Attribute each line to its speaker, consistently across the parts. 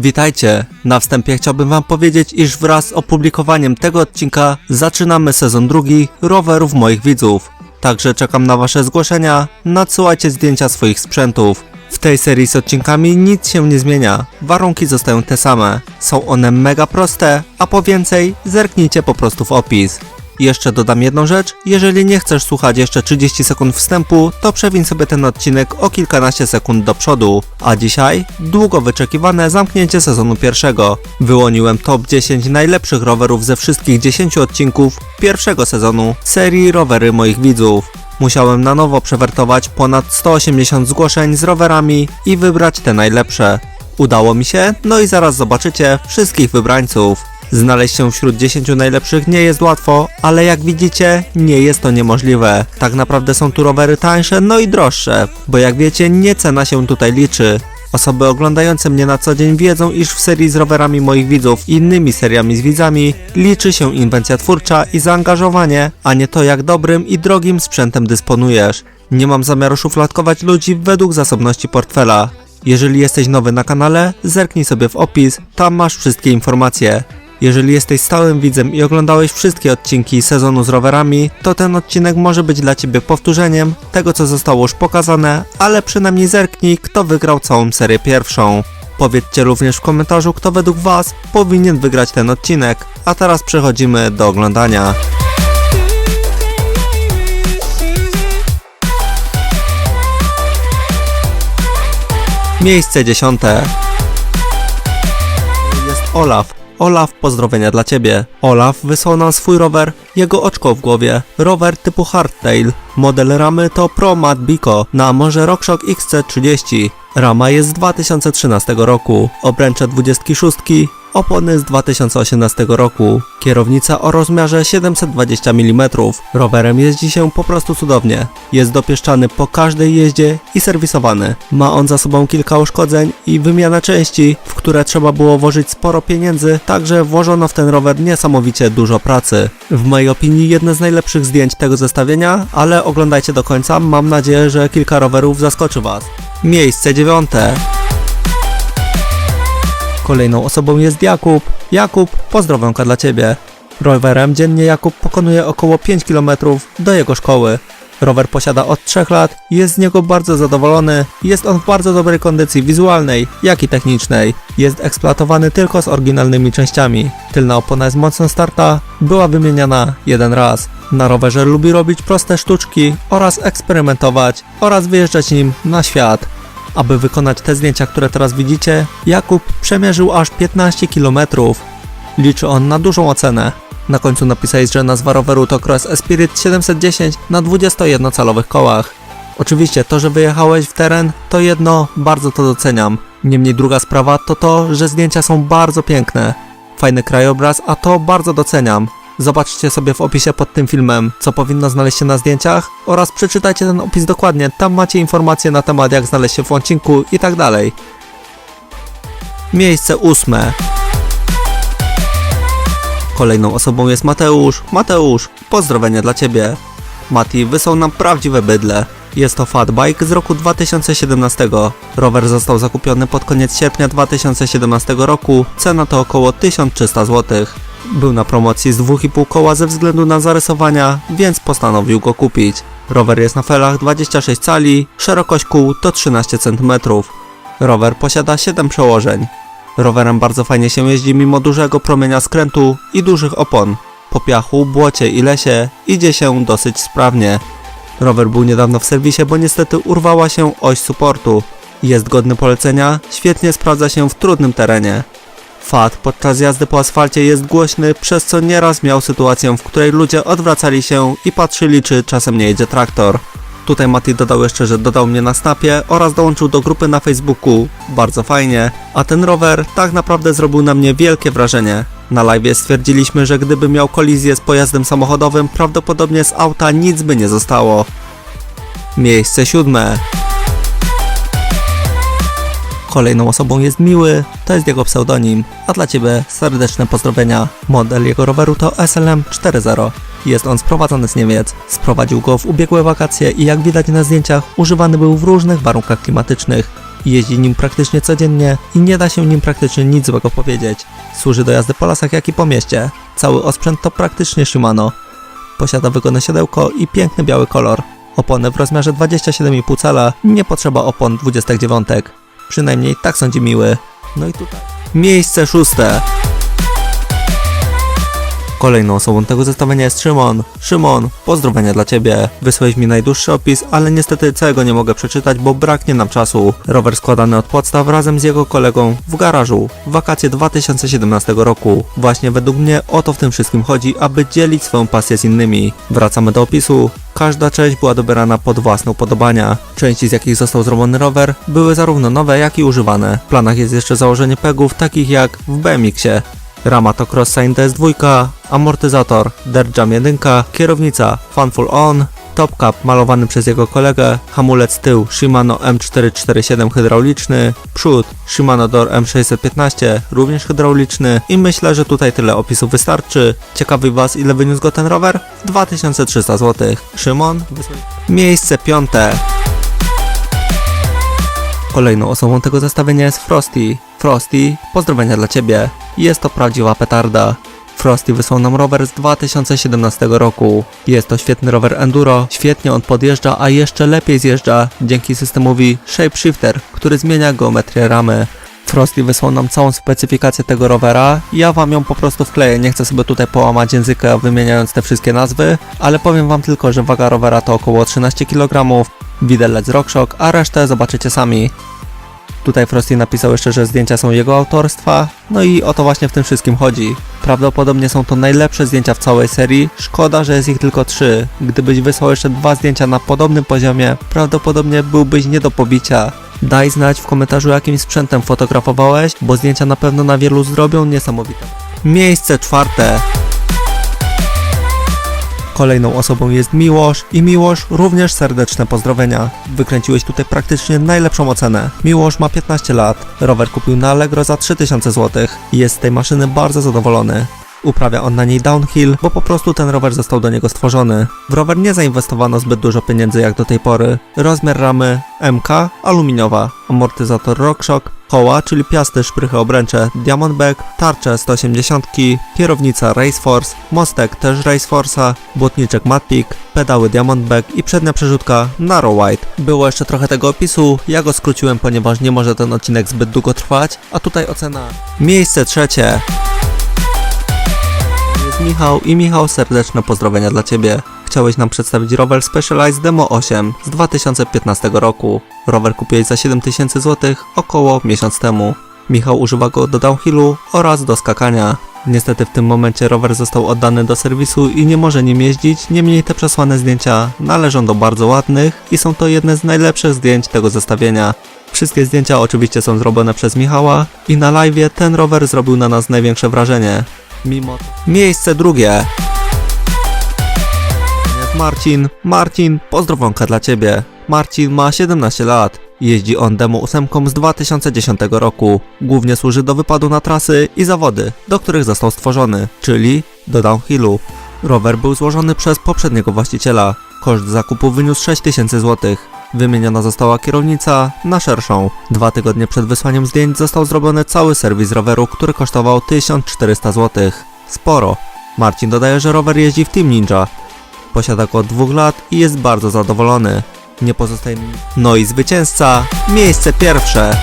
Speaker 1: Witajcie! Na wstępie chciałbym wam powiedzieć, iż wraz z opublikowaniem tego odcinka zaczynamy sezon drugi rowerów moich widzów. Także czekam na wasze zgłoszenia, nadsyłajcie zdjęcia swoich sprzętów. W tej serii z odcinkami nic się nie zmienia, warunki zostają te same. Są one mega proste, a po więcej zerknijcie po prostu w opis. Jeszcze dodam jedną rzecz, jeżeli nie chcesz słuchać jeszcze 30 sekund wstępu, to przewiń sobie ten odcinek o kilkanaście sekund do przodu. A dzisiaj długo wyczekiwane zamknięcie sezonu pierwszego. Wyłoniłem top 10 najlepszych rowerów ze wszystkich 10 odcinków pierwszego sezonu serii Rowery moich widzów. Musiałem na nowo przewertować ponad 180 zgłoszeń z rowerami i wybrać te najlepsze. Udało mi się, no i zaraz zobaczycie wszystkich wybrańców. Znaleźć się wśród 10 najlepszych nie jest łatwo, ale jak widzicie, nie jest to niemożliwe. Tak naprawdę są tu rowery tańsze, no i droższe, bo jak wiecie, nie cena się tutaj liczy. Osoby oglądające mnie na co dzień wiedzą, iż w serii z rowerami moich widzów i innymi seriami z widzami liczy się inwencja twórcza i zaangażowanie, a nie to jak dobrym i drogim sprzętem dysponujesz. Nie mam zamiaru szufladkować ludzi według zasobności portfela. Jeżeli jesteś nowy na kanale, zerknij sobie w opis, tam masz wszystkie informacje. Jeżeli jesteś stałym widzem i oglądałeś wszystkie odcinki sezonu z rowerami, to ten odcinek może być dla Ciebie powtórzeniem tego, co zostało już pokazane, ale przynajmniej zerknij, kto wygrał całą serię pierwszą. Powiedzcie również w komentarzu, kto według Was powinien wygrać ten odcinek, a teraz przechodzimy do oglądania. Miejsce dziesiąte. Jest Olaf. Olaf, pozdrowienia dla ciebie. Olaf wysłał nam swój rower, jego oczko w głowie. Rower typu hardtail. Model ramy to Pro Mat Bico na Amorze RockShox XC30. Rama jest z 2013 roku, obręcze 26, opony z 2018 roku, kierownica o rozmiarze 720 mm. Rowerem jeździ się po prostu cudownie. Jest dopieszczany po każdej jeździe i serwisowany. Ma on za sobą kilka uszkodzeń i wymiana części, w które trzeba było włożyć sporo pieniędzy, także włożono w ten rower niesamowicie dużo pracy. W mojej opinii jedne z najlepszych zdjęć tego zestawienia, ale oglądajcie do końca, mam nadzieję, że kilka rowerów zaskoczy Was. Miejsce dziewiąte. Kolejną osobą jest Jakub. Jakub, pozdrowionka dla Ciebie. Rowerem dziennie Jakub pokonuje około 5 km do jego szkoły. Rower posiada od 3 lat, jest z niego bardzo zadowolony, jest on w bardzo dobrej kondycji wizualnej, jak i technicznej. Jest eksploatowany tylko z oryginalnymi częściami. Tylna opona jest mocno starta, była wymieniana jeden raz. Na rowerze lubi robić proste sztuczki oraz eksperymentować oraz wyjeżdżać nim na świat. Aby wykonać te zdjęcia, które teraz widzicie, Jakub przemierzył aż 15 km. Liczy on na dużą ocenę. Na końcu napisałeś, że nazwa roweru to Cross Spirit 710 na 21-calowych kołach. Oczywiście to, że wyjechałeś w teren, to jedno, bardzo to doceniam. Niemniej druga sprawa to to, że zdjęcia są bardzo piękne. Fajny krajobraz, a to bardzo doceniam. Zobaczcie sobie w opisie pod tym filmem, co powinno znaleźć się na zdjęciach oraz przeczytajcie ten opis dokładnie, tam macie informacje na temat jak znaleźć się w odcinku i tak dalej. Miejsce ósme. Kolejną osobą jest Mateusz. Mateusz, pozdrowienia dla Ciebie. Mati wysłał nam prawdziwe bydle. Jest to fatbike z roku 2017. Rower został zakupiony pod koniec sierpnia 2017 roku. Cena to około 1300 zł. Był na promocji z 2,5 koła ze względu na zarysowania, więc postanowił go kupić. Rower jest na felach 26 cali, szerokość kół to 13 cm. Rower posiada 7 przełożeń. Rowerem bardzo fajnie się jeździ mimo dużego promienia skrętu i dużych opon. Po piachu, błocie i lesie idzie się dosyć sprawnie. Rower był niedawno w serwisie, bo niestety urwała się oś supportu. Jest godny polecenia, świetnie sprawdza się w trudnym terenie. Fat podczas jazdy po asfalcie jest głośny, przez co nieraz miał sytuację, w której ludzie odwracali się i patrzyli, czy czasem nie jedzie traktor. Tutaj Mati dodał jeszcze, że dodał mnie na snapie oraz dołączył do grupy na Facebooku. Bardzo fajnie. A ten rower tak naprawdę zrobił na mnie wielkie wrażenie. Na live stwierdziliśmy, że gdyby miał kolizję z pojazdem samochodowym, prawdopodobnie z auta nic by nie zostało. Miejsce siódme. Kolejną osobą jest Miły, to jest jego pseudonim, a dla Ciebie serdeczne pozdrowienia. Model jego roweru to SLM 4.0. Jest on sprowadzony z Niemiec. Sprowadził go w ubiegłe wakacje i jak widać na zdjęciach, używany był w różnych warunkach klimatycznych. Jeździ nim praktycznie codziennie i nie da się nim praktycznie nic złego powiedzieć. Służy do jazdy po lasach jak i po mieście. Cały osprzęt to praktycznie Shimano. Posiada wygodne siodełko i piękny biały kolor. Opony w rozmiarze 27,5 cala, nie potrzeba opon 29. Przynajmniej tak sądzi miły. No i tutaj. Miejsce szóste. Kolejną osobą tego zestawienia jest Szymon. Szymon, pozdrowienia dla Ciebie. Wysłałeś mi najdłuższy opis, ale niestety całego nie mogę przeczytać, bo braknie nam czasu. Rower składany od podstaw razem z jego kolegą w garażu. Wakacje 2017 roku. Właśnie według mnie o to w tym wszystkim chodzi, aby dzielić swoją pasję z innymi. Wracamy do opisu. Każda część była dobierana pod własne upodobania. Części z jakich został zrobiony rower były zarówno nowe jak i używane. W planach jest jeszcze założenie pegów takich jak w BMX-ie. Rama to Crosssign DS2, amortyzator Dirt Jam 1, kierownica Funful On, top cap malowany przez jego kolegę, hamulec tył Shimano M447 hydrauliczny, przód Shimano Door M615 również hydrauliczny i myślę, że tutaj tyle opisu wystarczy. Ciekawy Was ile wyniósł go ten rower? 2300 zł. Szymon? Miejsce piąte. Kolejną osobą tego zestawienia jest Frosty. Frosty, pozdrowienia dla Ciebie. Jest to prawdziwa petarda. Frosty wysłał nam rower z 2017 roku. Jest to świetny rower enduro, świetnie on podjeżdża, a jeszcze lepiej zjeżdża dzięki systemowi Shapeshifter, który zmienia geometrię ramy. Frosty wysłał nam całą specyfikację tego rowera. Ja wam ją po prostu wkleję, nie chcę sobie tutaj połamać języka wymieniając te wszystkie nazwy, ale powiem wam tylko, że waga rowera to około 13 kg, widelec z RockShox, a resztę zobaczycie sami. Tutaj Frosty napisał jeszcze, że zdjęcia są jego autorstwa, no i o to właśnie w tym wszystkim chodzi. Prawdopodobnie są to najlepsze zdjęcia w całej serii, szkoda, że jest ich tylko trzy. Gdybyś wysłał jeszcze dwa zdjęcia na podobnym poziomie, prawdopodobnie byłbyś nie do pobicia. Daj znać w komentarzu jakim sprzętem fotografowałeś, bo zdjęcia na pewno na wielu zrobią niesamowite. Miejsce czwarte. Kolejną osobą jest Miłosz i Miłosz również serdeczne pozdrowienia. Wykręciłeś tutaj praktycznie najlepszą ocenę. Miłosz ma 15 lat, rower kupił na Allegro za 3000 zł jest z tej maszyny bardzo zadowolony. Uprawia on na niej downhill, bo po prostu ten rower został do niego stworzony. W rower nie zainwestowano zbyt dużo pieniędzy jak do tej pory. Rozmiar ramy MK aluminiowa, amortyzator RockShox, koła, czyli piasty, szprychy, obręcze, Diamondback, tarcze 180, kierownica Raceforce, mostek też Raceforce'a, błotniczek Matpick, pedały Diamondback i przednia przerzutka Narrow White. Było jeszcze trochę tego opisu, ja go skróciłem, ponieważ nie może ten odcinek zbyt długo trwać, a tutaj ocena. Miejsce trzecie Michał i Michał serdeczne pozdrowienia dla Ciebie. Chciałeś nam przedstawić rower Specialized Demo 8 z 2015 roku. Rower kupiłeś za 7000 zł około miesiąc temu. Michał używa go do downhillu oraz do skakania. Niestety w tym momencie rower został oddany do serwisu i nie może nim jeździć, niemniej te przesłane zdjęcia należą do bardzo ładnych i są to jedne z najlepszych zdjęć tego zestawienia. Wszystkie zdjęcia oczywiście są zrobione przez Michała i na live ten rower zrobił na nas największe wrażenie. Mimo. Miejsce drugie. Marcin. Marcin, pozdrowonka dla Ciebie. Marcin ma 17 lat. Jeździ on demo 8 z 2010 roku. Głównie służy do wypadu na trasy i zawody, do których został stworzony, czyli do downhillu. Rower był złożony przez poprzedniego właściciela. Koszt zakupu wyniósł 6000 zł. Wymieniona została kierownica na szerszą. Dwa tygodnie przed wysłaniem zdjęć został zrobiony cały serwis roweru, który kosztował 1400 zł. Sporo. Marcin dodaje, że rower jeździ w Team Ninja. Posiada go od dwóch lat i jest bardzo zadowolony. Nie pozostaje mi... No i zwycięzca, miejsce pierwsze.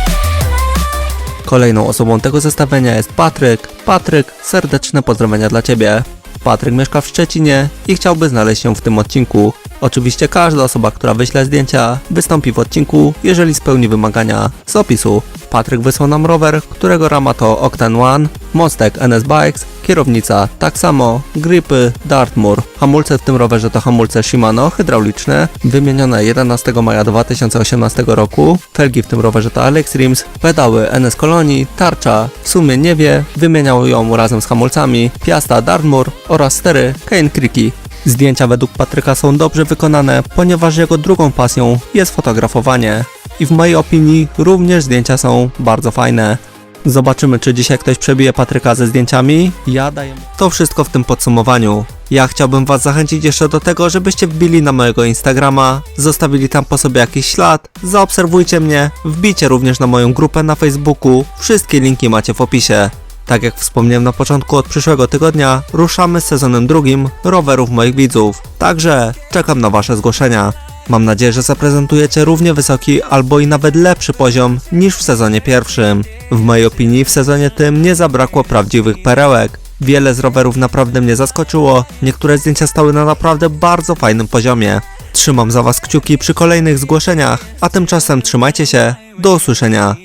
Speaker 1: Kolejną osobą tego zestawienia jest Patryk. Patryk, serdeczne pozdrowienia dla Ciebie. Patryk mieszka w Szczecinie i chciałby znaleźć się w tym odcinku. Oczywiście każda osoba, która wyśle zdjęcia, wystąpi w odcinku, jeżeli spełni wymagania z opisu. Patryk wysłał nam rower, którego rama to Octane One, mostek NS Bikes, kierownica tak samo, gripy Dartmoor. Hamulce w tym rowerze to hamulce Shimano hydrauliczne, wymienione 11 maja 2018 roku. Felgi w tym rowerze to Alex Rims, pedały NS Kolonii, tarcza w sumie nie wie, wymieniał ją razem z hamulcami, Piasta Dartmoor oraz stery Kane Creaky. Zdjęcia według Patryka są dobrze wykonane, ponieważ jego drugą pasją jest fotografowanie. I w mojej opinii również zdjęcia są bardzo fajne. Zobaczymy, czy dzisiaj ktoś przebije Patryka ze zdjęciami. Ja daję. To wszystko w tym podsumowaniu. Ja chciałbym Was zachęcić jeszcze do tego, żebyście wbili na mojego Instagrama, zostawili tam po sobie jakiś ślad, zaobserwujcie mnie, wbijcie również na moją grupę na Facebooku. Wszystkie linki macie w opisie. Tak jak wspomniałem na początku, od przyszłego tygodnia ruszamy z sezonem drugim rowerów moich widzów. Także czekam na Wasze zgłoszenia. Mam nadzieję, że zaprezentujecie równie wysoki albo i nawet lepszy poziom niż w sezonie pierwszym. W mojej opinii w sezonie tym nie zabrakło prawdziwych perełek. Wiele z rowerów naprawdę mnie zaskoczyło, niektóre zdjęcia stały na naprawdę bardzo fajnym poziomie. Trzymam za Was kciuki przy kolejnych zgłoszeniach, a tymczasem trzymajcie się, do usłyszenia.